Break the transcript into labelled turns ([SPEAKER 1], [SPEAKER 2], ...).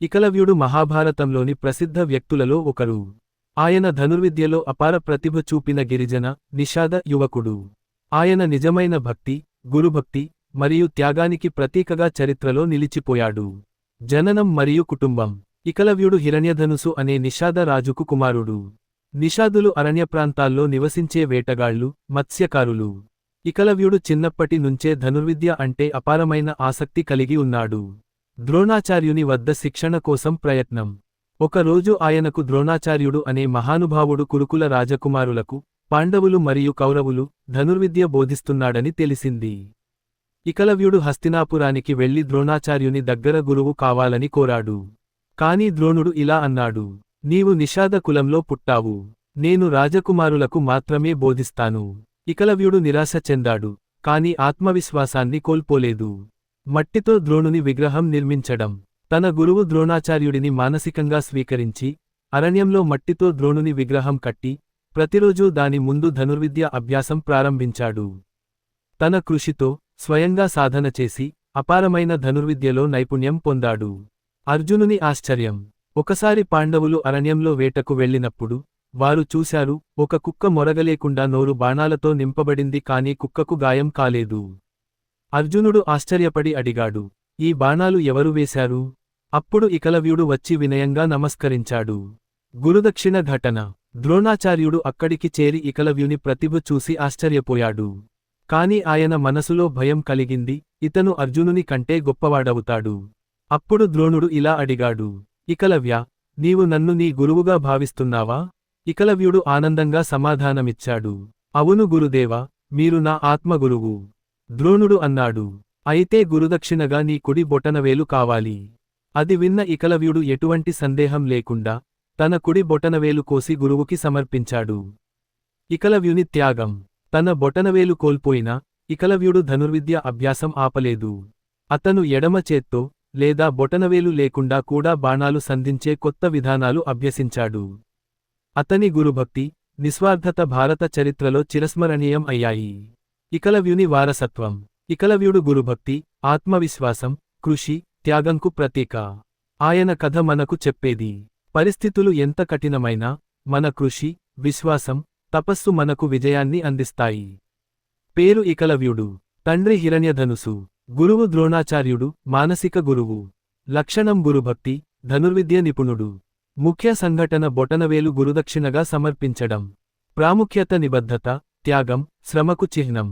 [SPEAKER 1] ఇకలవ్యుడు మహాభారతంలోని ప్రసిద్ధ వ్యక్తులలో ఒకరు. ఆయన ధనుర్విద్యలో అపార ప్రతిభ చూపిన గిరిజన నిషాద యువకుడు. ఆయన నిజమైన భక్తి గురుభక్తి మరియు త్యాగానికి ప్రతీకగా చరిత్రలో నిలిచిపోయాడు. జననం మరియు కుటుంబం. ఇకలవ్యుడు హిరణ్యధనుసు అనే నిషాద రాజుకు కుమారుడు. నిషాదులు అరణ్య ప్రాంతాల్లో నివసించే వేటగాళ్ళు మత్స్యకారులు. ఇకలవ్యుడు చిన్నప్పటి నుంచే ధనుర్విద్య అంటే అపారమైన ఆసక్తి కలిగి ఉన్నాడు. ద్రోణాచార్యుని వద్ద శిక్షణ కోసం ప్రయత్నం. ఒకరోజు ఆయనకు ద్రోణాచార్యుడు అనే మహానుభావుడు కురుకుల రాజకుమారులకు పాండవులు మరియు కౌరవులు ధనుర్విద్య బోధిస్తున్నాడని తెలిసింది. ఇకలవ్యుడు హస్తినాపురానికి వెళ్ళి ద్రోణాచార్యుని దగ్గర గురువు కావాలని కోరాడు. కాని ద్రోణుడు ఇలా అన్నాడు నీవు నిషాద కులంలో పుట్టావు. నేను రాజకుమారులకు మాత్రమే బోధిస్తాను. ఇకలవ్యుడు నిరాశ చెందాడు కాని ఆత్మవిశ్వాసాన్ని కోల్పోలేదు. మట్టితో ద్రోణుని విగ్రహం నిర్మించడం. తన గురువు ద్రోణాచార్యుడిని మానసికంగా స్వీకరించి అరణ్యంలో మట్టితో ద్రోణుని విగ్రహం కట్టి ప్రతిరోజూ దాని ముందు ధనుర్విద్య అభ్యాసం ప్రారంభించాడు. తన కృషితో స్వయంగా సాధన చేసి అపారమైన ధనుర్విద్యలో నైపుణ్యం పొందాడు. అర్జునుని ఆశ్చర్యం. ఒకసారి పాండవులు అరణ్యంలో వేటకు వెళ్ళినప్పుడు వారు చూశారు ఒక కుక్క మొరగలేకుండా నోరు బాణాలతో నింపబడింది కాని కుక్కకు గాయం కాలేదు. అర్జునుడు ఆశ్చర్యపడి అడిగాడు ఈ బాణాలు ఎవరు వేశారు? అప్పుడు ఇకలవ్యుడు వచ్చి వినయంగా నమస్కరించాడు. గురుదక్షిణ ఘటన. ద్రోణాచార్యుడు అక్కడికి చేరి ఇకలవ్యుని ప్రతిభ చూసి ఆశ్చర్యపోయాడు. కాని ఆయన మనసులో భయం కలిగింది ఇతను అర్జునుని కంటే గొప్పవాడవుతాడు. అప్పుడు ద్రోణుడు ఇలా అడిగాడు ఇకలవ్య నీవు నన్ను నీ గురువుగా భావిస్తున్నావా? ఇకలవ్యుడు ఆనందంగా సమాధానమిచ్చాడు అవును గురుదేవా మీరు నా ఆత్మగురువు. ద్రోణుడు అన్నాడు అయితే గురుదక్షిణగా నీ కుడి బొటనవేలు కావాలి. అది విన్న ఇకలవ్యుడు ఎటువంటి సందేహం లేకుండా తన కుడి బొటనవేలు కోసి గురువుకి సమర్పించాడు. ఇకలవ్యుని త్యాగం. తన బొటనవేలు కోల్పోయినా ఇకలవ్యుడు ధనుర్విద్య అభ్యాసం ఆపలేదు. అతను ఎడమ చేత్తో లేదా బొటనవేలు లేకుండా కూడా బాణాలు సంధించే కొత్త విధానాలు అభ్యసించాడు. అతని గురుభక్తి నిస్వార్థత భారత చరిత్రలో చిరస్మరణీయం అయ్యాయి. ఇకలవ్యుని వారసత్వం. ఇకలవ్యుడు గురుభక్తి ఆత్మవిశ్వాసం కృషి త్యాగంకు ప్రతీక ఆయన కథ మనకు చెప్పేది. పరిస్థితులు ఎంత కఠినమైనా మన కృషి విశ్వాసం తపస్సు మనకు విజయాన్ని అందిస్తాయి. పేరు ఇకలవ్యుడు. తండ్రి హిరణ్యధనుసు. గురువు ద్రోణాచార్యుడు మానసిక గురువు. లక్షణం గురుభక్తి ధనుర్విద్య నిపుణుడు. ముఖ్య సంఘటన బొటనవేలు గురుదక్షిణగా సమర్పించడం. ప్రాముఖ్యత నిబద్ధత త్యాగం శ్రమకు చిహ్నం.